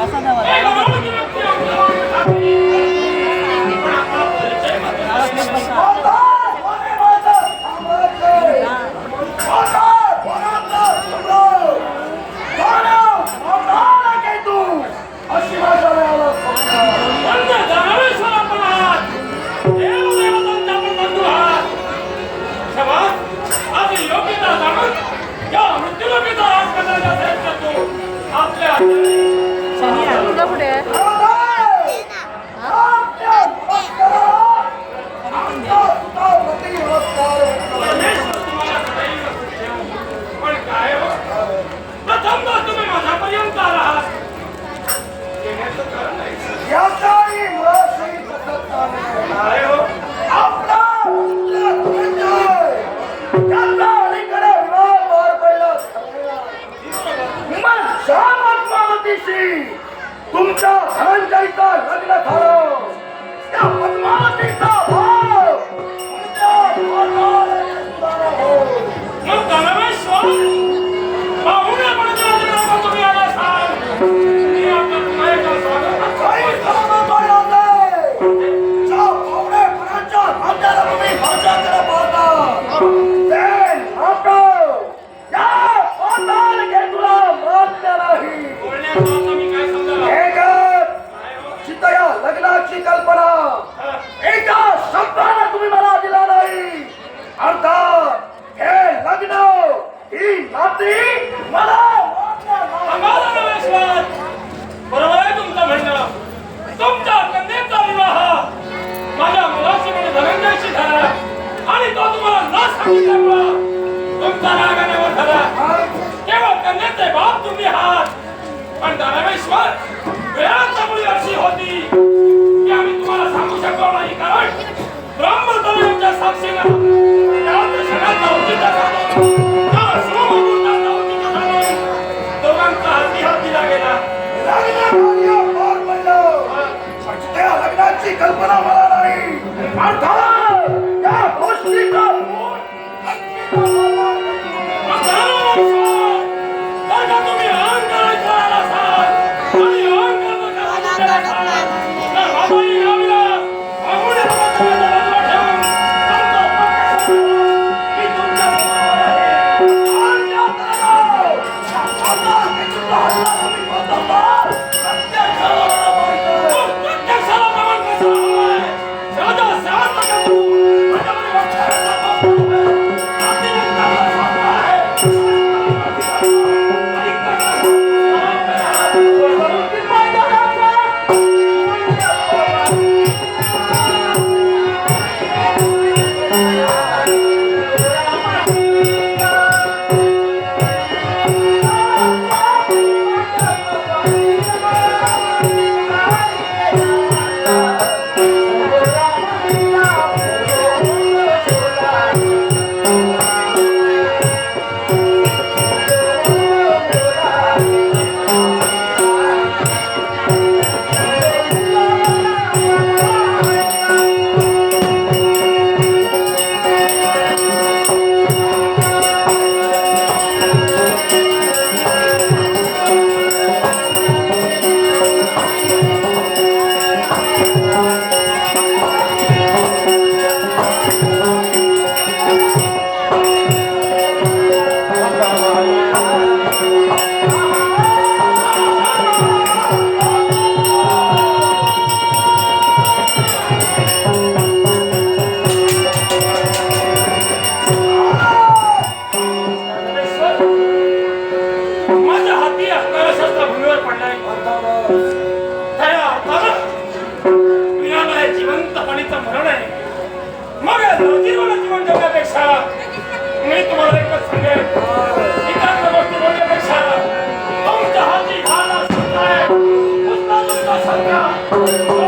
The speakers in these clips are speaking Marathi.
朝田は ऊंचा हरण जाइता लग्न थारो রাত্রি याची कल्पना मला नाही. अर्थात या गोष्टीचा Thank you.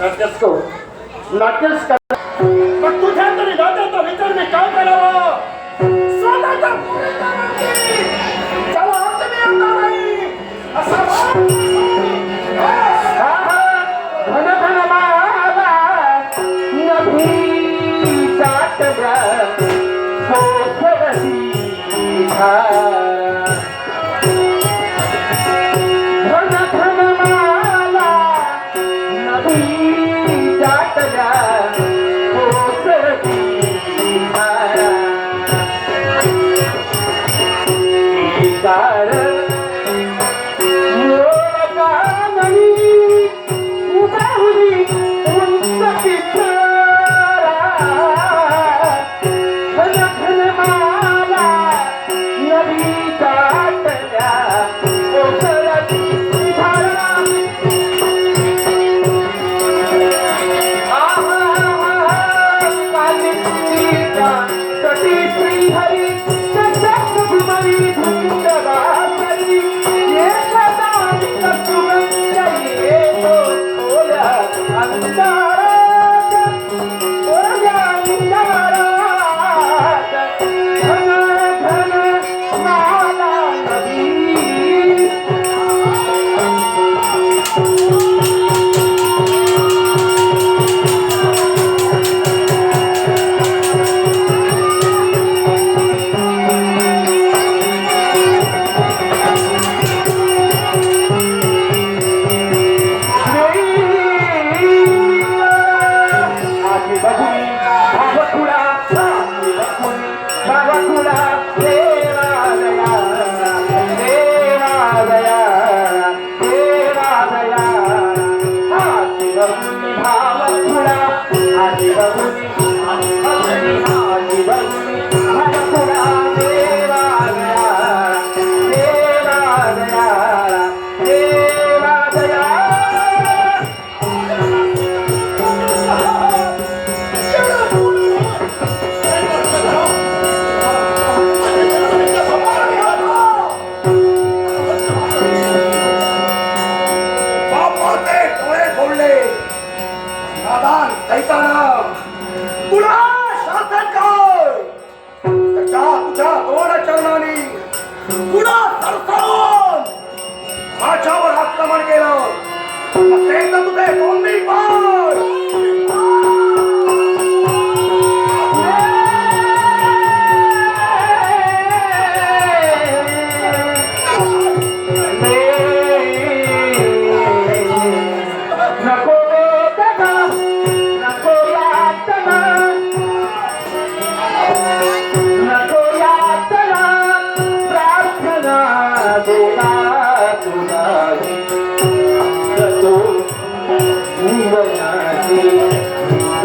नाट्यस्कोप नाट्यस्कार पुन्हा सरसावून. माझ्यावर आक्रमण केलं. एकदा तुझे दोन्ही पाय.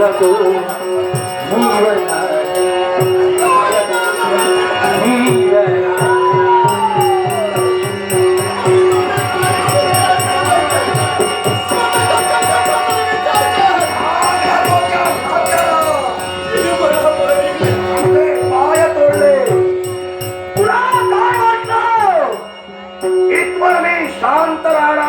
ভালো ಶಾಂತರಾಳ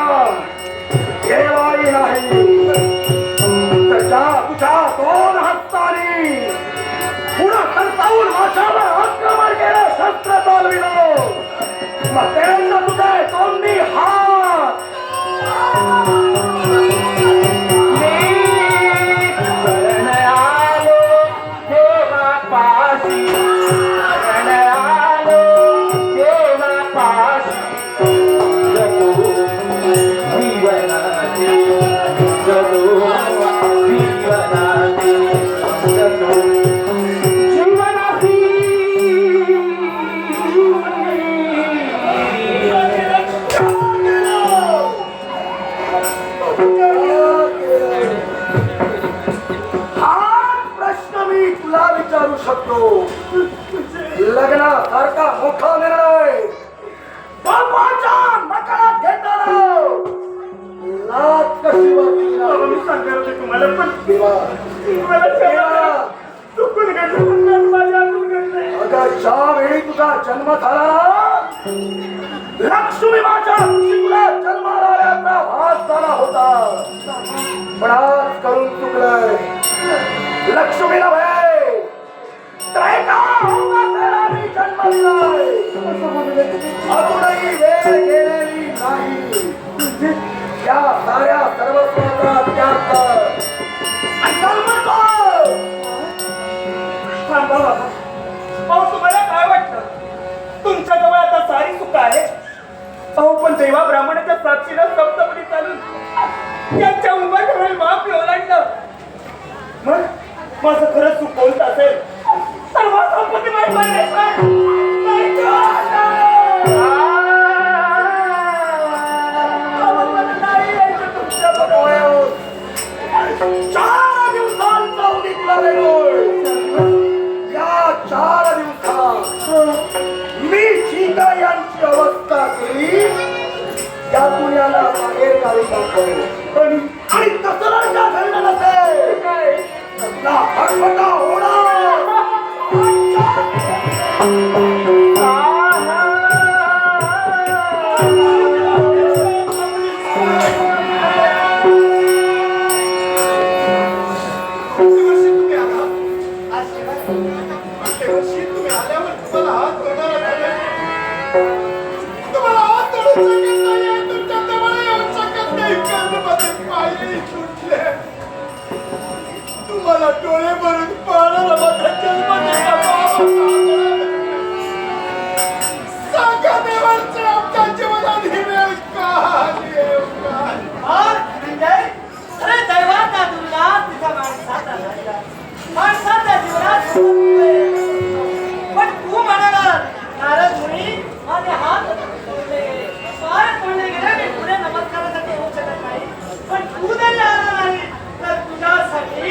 ज्या वेळी तुझा जन्म झाला. लक्ष्मी माझ्या जन्माला भास झाला होता. पण आज करून चुकलंय. लक्ष्मी नव्हे जन्म दिलाय अजूनही वेळ गेलेली नाही. त्या साऱ्या सर्वस्वाचा त्याग ब्राह्मणाच्या साक्षीनं सप्तपदी चालून त्यांच्या उंबरठ्यावर माप ओलांडलं मग माझं खरंच तू बोलत असेल तर मग संपत्ती माहिती परमेश्वर नाही যা তুই আনা এর কারিগর করে। डोळे भरून पाहणारा माझा जन्म सांगा आमच्या जीवनात ही वेळ का का अरे दैवाचा दुर्गा तुझ्या माणसाचा माणसाच्या जीवनात पण तू म्हणाला नारद मुनी माझे हात तोडले तोडले गेले मी पुढे नमस्कारासाठी शकत नाही. पण तू जरी आला नाही तर तुझ्यासाठी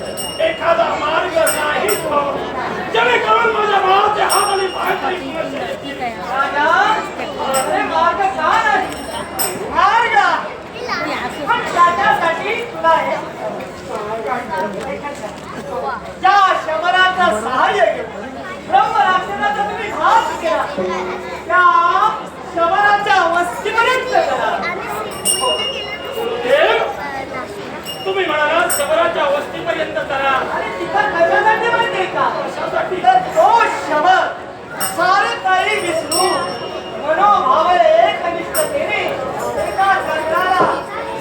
एखादा मार्ग नाही तो. जेणेकरून माझ्या भावाचे हात आणि पाय तरी मार्ग का नाही? मार्ग पण त्याच्यासाठी तुला हे ज्या शबराचं सहाय्य घेऊन ब्रह्म राक्षसाचा तुम्ही घात केला त्या शबराच्या वस्तीपर्यंत गेला गुरुदेव तुम्ही म्हणाला शबराच्या वस्तीपर्यंत करा आणि तिथं कशासाठी माहितीये का कशासाठी तर तो शबर सारे काही विसरू मनोभाव एकनिष्ठतेने एका दगडाला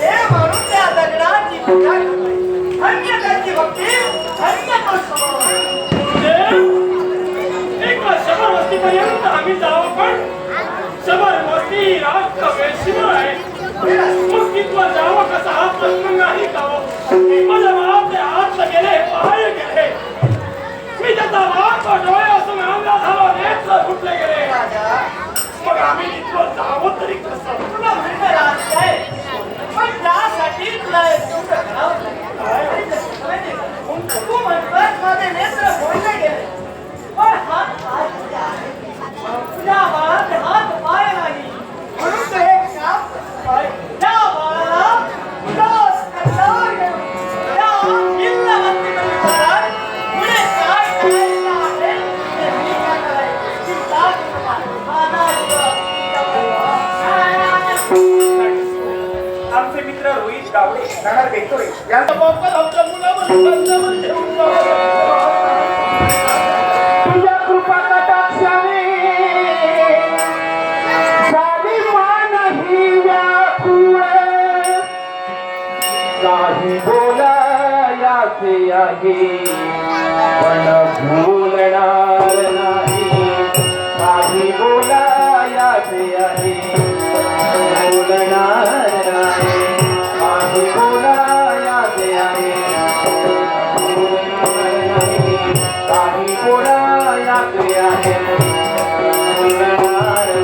देव म्हणून त्या दगडाची पूजा भक्ती तो शबर वस्तीपर्यंत आम्ही जावं पण शबर वस्ती रास्त वेशीवर आहे. मग तिथं जावं कसं हा प्रश्न नाही का? असून अंगा झालो नेत्र गेले मग आम्ही जावं तरी कसं? तुला म्हणणं आहे पण त्यासाठी तुला एक करावं लागेल तू म्हणतोय माझे नेत्र गेले. पण नाही पण भूलणार नाही. काही बोलायाचे आहे बोलणार नाही. काही बोलायाचे आहे काही बोलायाचे आहे बोलणार